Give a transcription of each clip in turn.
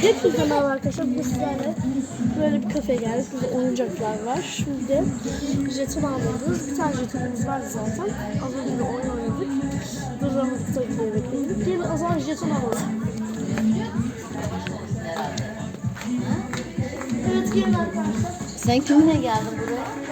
Hepinize merhaba arkadaşlar. Bugün sizlerle böyle bir kafeye geldik. Burada oyuncaklar var. Şimdi de jeton almalıyız. Bir tane jetonumuz vardı zaten. Az önce bir oyun oynadık. Durduramadık tabii diye bekledik. Gelin o zaman jeton alalım. Evet gelin arkadaşlar. Sen kiminle geldin buraya?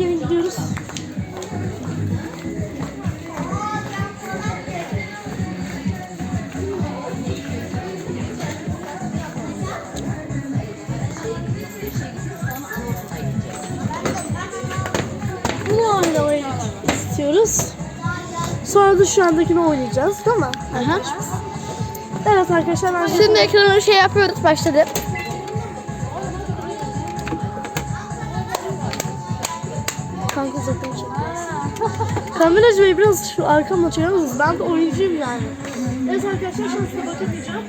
Arkadaşlar gelin gidiyoruz. Bunu oynamayı istiyoruz. Sonra da şu andakini oynayacağız değil mi? Aha. Evet arkadaşlar ben Şimdi ekranı şey yapıyoruz başladı. Kanka uzaktan. Kameracı bey biraz şu arkamda çeker misiniz? Ben de oyuncuyum yani. Evet arkadaşlar şimdi size bakamayacağım.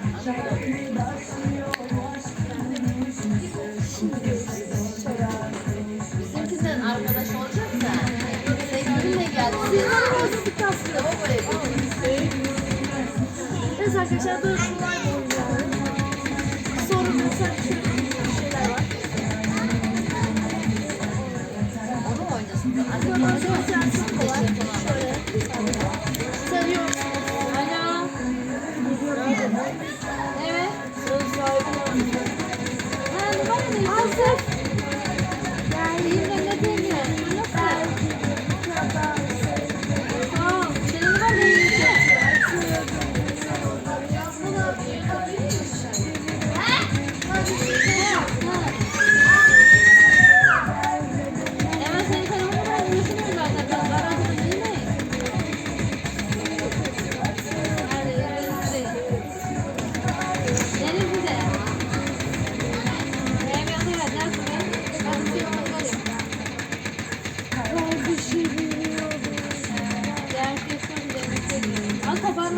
Bizimkinden arkadaş olacak da. Sen kiminle geldin? Sizden hazırlıktan sonra. Evet arkadaşlar böyle slime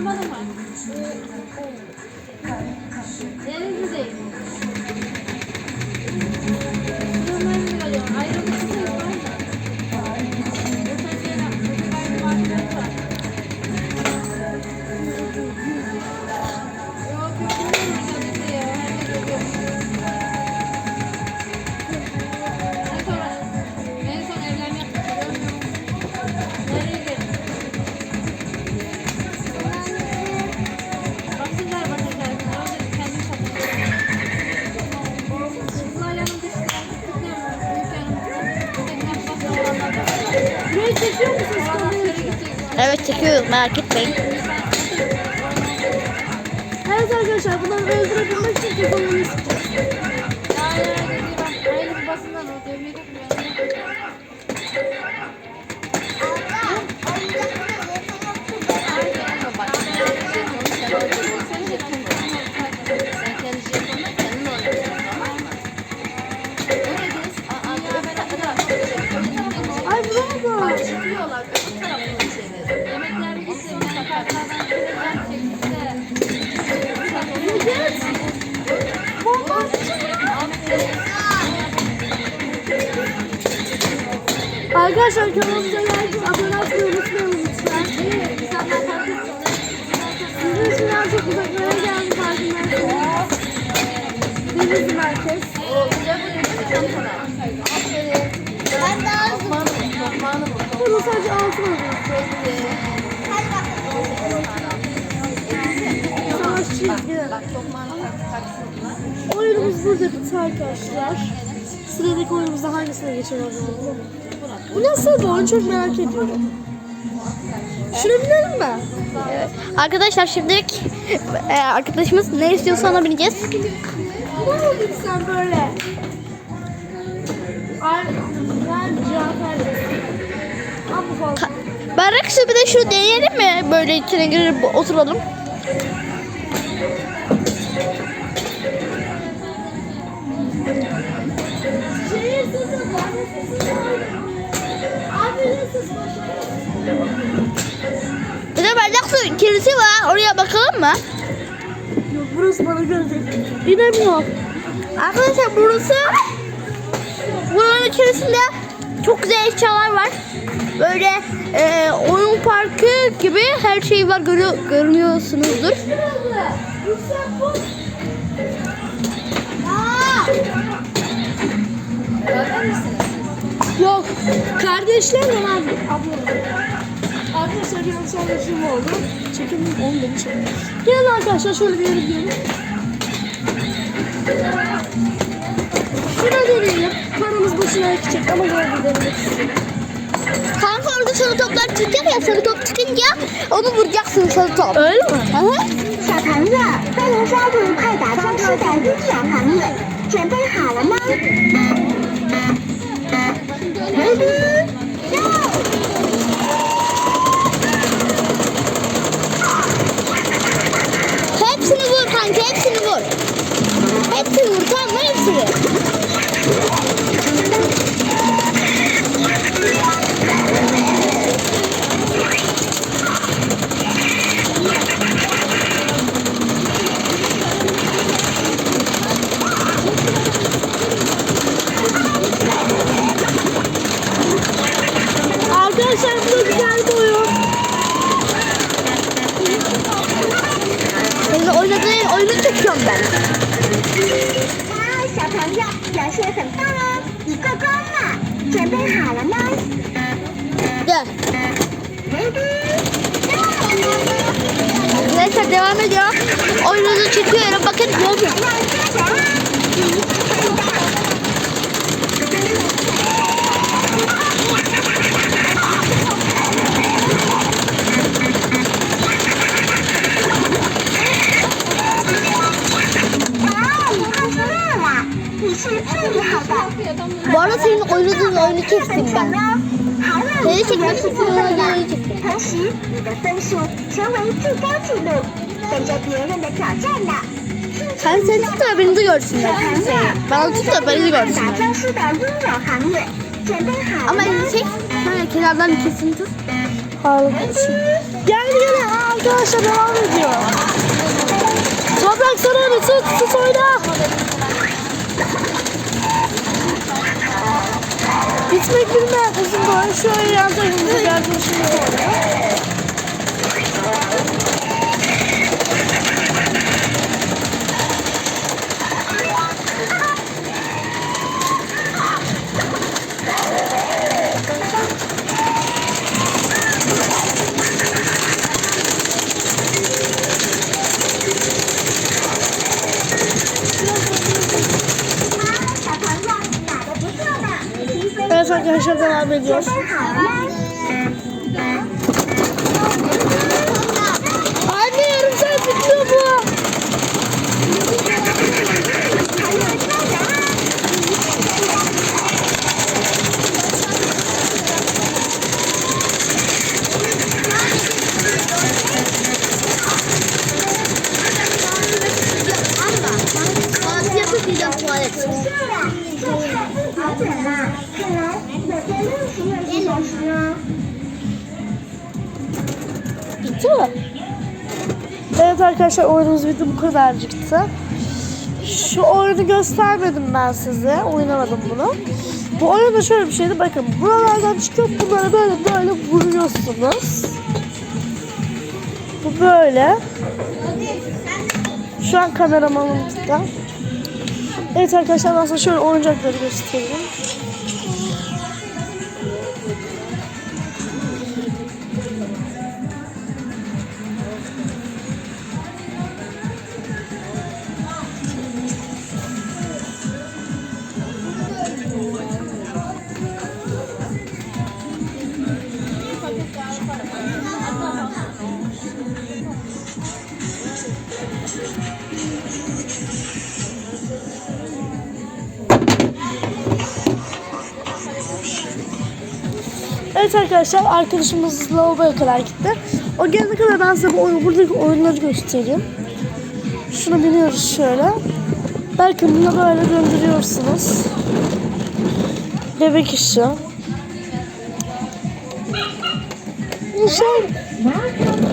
Al toparlama da merak etmeyin. Evet arkadaşlar bunları öldürebilmek için telefonunu sıkacağız. Hayır, hayır, bak. Aynı bir Arkadaşlar kanalımıza like abone olmayı unutmayalım lütfen. Sizin için daha çok uzaklara geldik farkındaysanız. Denizli merkez. Burada sadece altın alıyoruz. Savaşçıyız gene. Oyunumuz burada bitti arkadaşlar. Sıradaki oyunumuzda hangisine geçelim? Bu nasıl bir oyun çok merak ediyorum. Şuna binelim mi? Arkadaşlar şimdilik e, arkadaşımız ne istiyorsa ona bineceğiz. Ne oldun sen böyle? Ay, ben. Ama fazla. Berrak bir de şunu deneyelim mi? Böyle içine girip oturalım. Şehir Su kirisi var. Oraya bakalım mı? Yok burası bana göre değil. İnemiyorum. Arkadaşlar burası buranın içerisinde çok güzel eşyalar var. Böyle e, oyun parkı gibi her şey var görüyor, mısınız? Yok. Kardeşler mi abi? Abla Arkadaşlar bir yanlış anlaşılma oldu. Çekelim onu beni çekin. Gelin arkadaşlar şöyle bir yere gidelim. Şuna deneyelim. Paramız boşuna gidecek ama yine de denemek istedim. Kanka orada sarı toplar çıkacak ya sarı top çıkınca onu vuracaksın sarı top. Öyle mi? Hı hı. 小朋友，欢迎加入快打僵尸的英雄行 devam ediyor. Oyunuzu çekiyorum. Bakın ne oluyor. Bu arada senin oyunun oyunu kestim ben. Seni çekmek için oyunu çektim. Sen sen tut da beni de da beni de görsünler. Ama elini çek. Böyle kenardan kesin tut. Harikasın. Arkadaşlar devam ediyor. Toprak sana bir tut tut bilmez. Uzun boy şöyle yandan yürüyeceğiz. Bitti mi? Evet arkadaşlar oyunumuz bitti bu kadarcıktı. Şu oyunu göstermedim ben size. Oynamadım bunu. Bu oyunda şöyle bir şeydi. Bakın buralardan çıkıp bunları böyle böyle vuruyorsunuz. Bu böyle. Şu an kameramanım. Evet arkadaşlar ben size şöyle oyuncakları göstereyim. Evet arkadaşlar arkadaşımız lavaboya kadar gitti. O gelene kadar ben size bu oyun, buradaki oyunları göstereyim. Şunu biniyoruz şöyle. Belki bunu böyle döndürüyorsunuz. Bebek işi. Welcome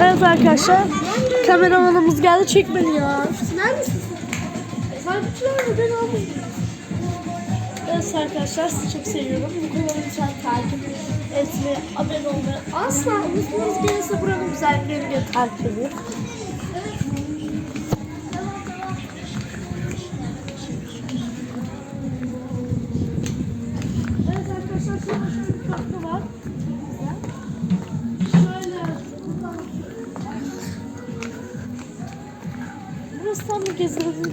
Evet arkadaşlar. Kameramanımız geldi. Çek beni ya. Neredesin sen? Takipçiler beni almış. Evet arkadaşlar sizi çok seviyorum. Bu kanalı lütfen takip etmeyi, abone olmayı asla unutmayınız. Gelirse buranın güzelliklerini takip edin. Arkadaşlar şurada şöyle bir. Burası tam bir gezilebilir.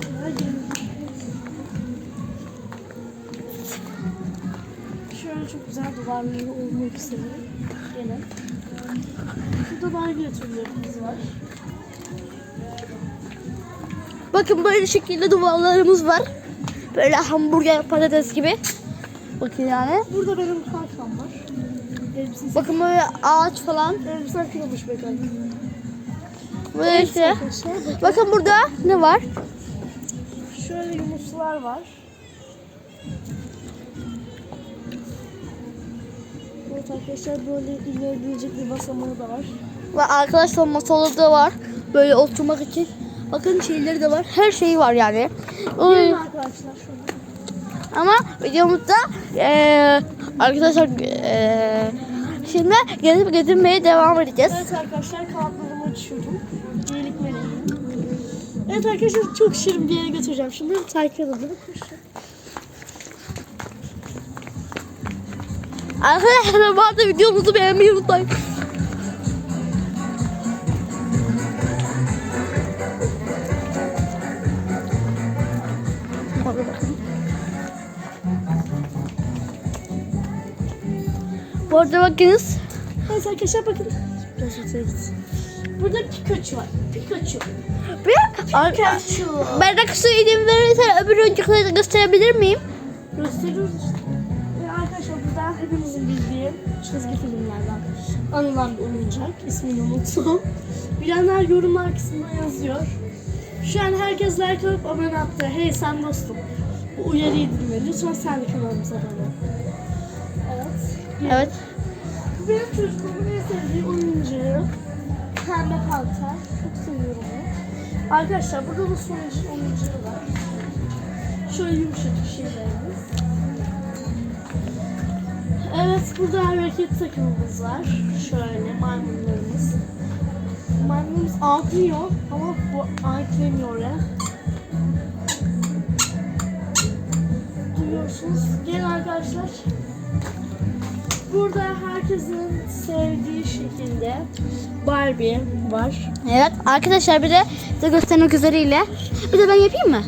Şöyle çok güzel duvarları olmak üzere. Gene. Burada nargile türlerimiz var. Bakın böyle şekilde duvarlarımız var. Böyle hamburger patates gibi. Bakın yani. Burada benim kankam var. Elbisesi. Bakın böyle ağaç falan. Elbisen kırılmış be kanka. Böyle işte. Bakın. Bakın burada ne var? Şöyle yumurtalar var. Evet arkadaşlar böyle inebilecek bir basamağı da var. Ve arkadaşlar masaları da var. Böyle oturmak için. Bakın şeyleri de var. Her şeyi var yani. Gelin arkadaşlar şöyle. Ama videomuzda eee arkadaşlar eee şimdi gezip getirmeye devam edeceğiz. Evet arkadaşlar kanatlarımı açıyorum. İyilik meleğim. Evet arkadaşlar çok şirin bir yere götüreceğim. Şimdi takip edin. Koşun. Arkadaşlar bu arada videomuzu beğenmeyi unutmayın. Bu arada bakınız. Evet arkadaşlar bakın. Burada Pikachu var. Pikachu. Bir, Pikachu. bardak su izin verirsen öbür oyuncakları da gösterebilir miyim? Gösteriyoruz işte. Hepimizin bildiği çizgi filmlerden anılan bir oyuncak. İsmini unuttum. Bilenler yorumlar kısmına yazıyor. Şu an herkes like alıp abone attı. Hey sen dostum. Bu uyarıyı dinle. Lütfen sen de kanalımıza abone ol. Evet. Evet. Benim çocukluğumun en sevdiği oyuncağı. Pembe panter. Çok seviyorum onu. Arkadaşlar burada da son oyuncağı var. Şöyle yumuşacık şeylerimiz. Evet burada hareket takımımız var. Şöyle maymunlarımız. Maymunumuz ağlıyor ama bu ağlıyor ya. Duyuyorsunuz. Gelin arkadaşlar. Burada herkesin sevdiği şekilde Barbie var. Evet arkadaşlar bir de size göstermek üzereyle. Bir de ben yapayım mı?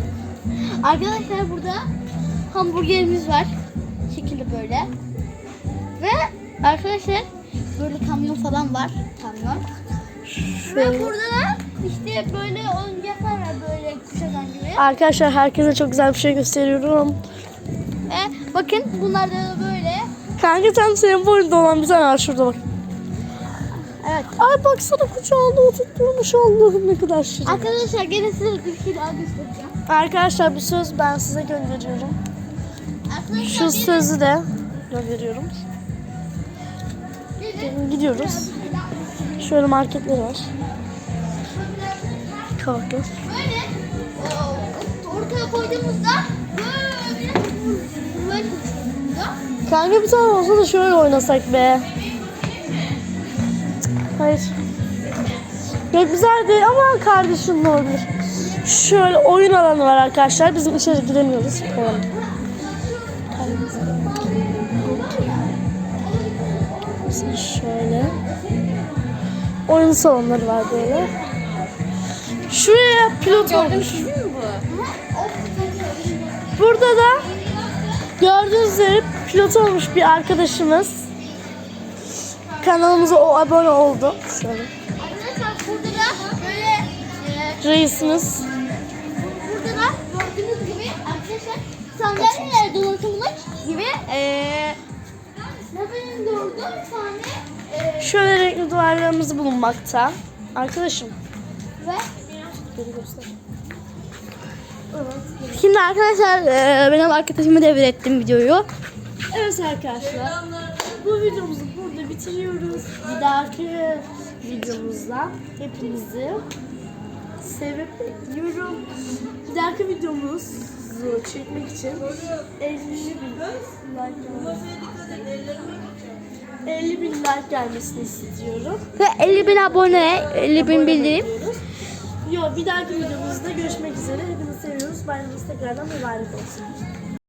Arkadaşlar burada hamburgerimiz var. Şekilde böyle. Ve arkadaşlar böyle kamyon falan var. Kamyon. Ve burada da işte böyle oyuncaklar var böyle kuşadan gibi. Arkadaşlar herkese çok güzel bir şey gösteriyorum. Ve bakın bunlar da böyle. Kanka tam senin boyunda olan bir tane var şurada bak. Evet. Ay baksana kucağında oturtmuş Allah'ım ne kadar şirin. Arkadaşlar gene size bir şey daha göstereceğim. Arkadaşlar bir söz ben size gönderiyorum. Arkadaşlar Şu gelin- sözü de gönderiyorum. Gidiyoruz. Şöyle marketler var. Kalkın. O, ortaya koyduğumuzda böyle Kanka bir tane olsa da şöyle oynasak be. Hayır. Yok güzel değil ama kardeşim ne olabilir. Şöyle oyun alanı var arkadaşlar. Bizim içeri giremiyoruz. Falan. Oyun salonları var böyle. Şuraya pilot olmuş. Burada da gördüğünüz üzere pilot olmuş bir arkadaşımız. Kanalımıza o abone oldu. Şöyle. arkadaşlar burada da böyle Reisimiz. burada da gördüğünüz gibi arkadaşlar sandalyeler donatılmış gibi e, Şöyle renkli duvarlarımız bulunmakta. Arkadaşım. ve göster. Şimdi arkadaşlar e, benim arkadaşıma devrettim videoyu. Evet arkadaşlar. Bu videomuzu burada bitiriyoruz. Bir dahaki videomuzda hepinizi sevip bekliyorum. Bir dahaki videomuzu çekmek için 50 bin like 50 bin like gelmesini istiyorum. Ve 50 bin abone, 50 bin bildirim. Yo bir dahaki videomuzda görüşmek üzere. Hepinizi seviyoruz. Bayramınız tekrardan mübarek olsun.